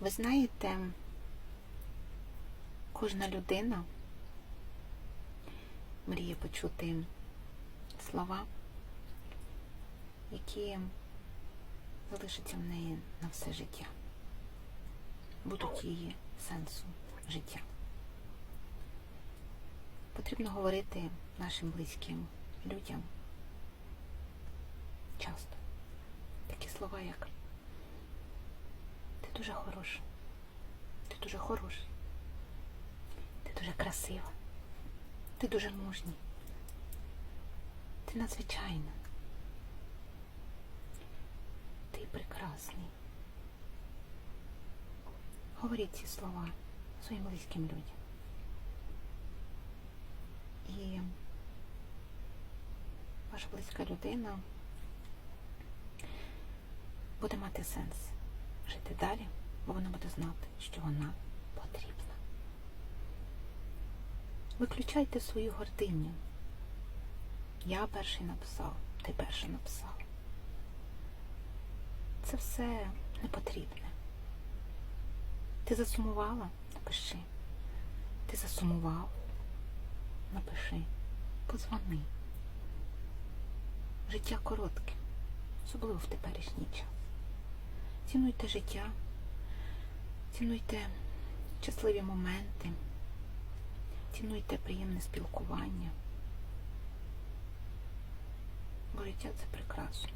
Ви знаєте, кожна людина мріє почути слова, які залишаться в неї на все життя, будуть її сенсом життя. Потрібно говорити нашим близьким людям часто такі слова, як дуже хороша, ти дуже хороший, ти дуже красива, ти дуже мужній, ти надзвичайна, ти прекрасний. Говоріть ці слова своїм близьким людям. І ваша близька людина буде мати сенс жити далі, бо вона буде знати, що вона потрібна. Виключайте свою гординю. Я перший написав, ти перший написав. Це все не потрібне. Ти засумувала? Напиши. Ти засумував? Напиши. Позвони. Життя коротке, особливо в теперішній час. Цінуйте життя, цінуйте щасливі моменти, цінуйте приємне спілкування. Бо життя це прекрасно.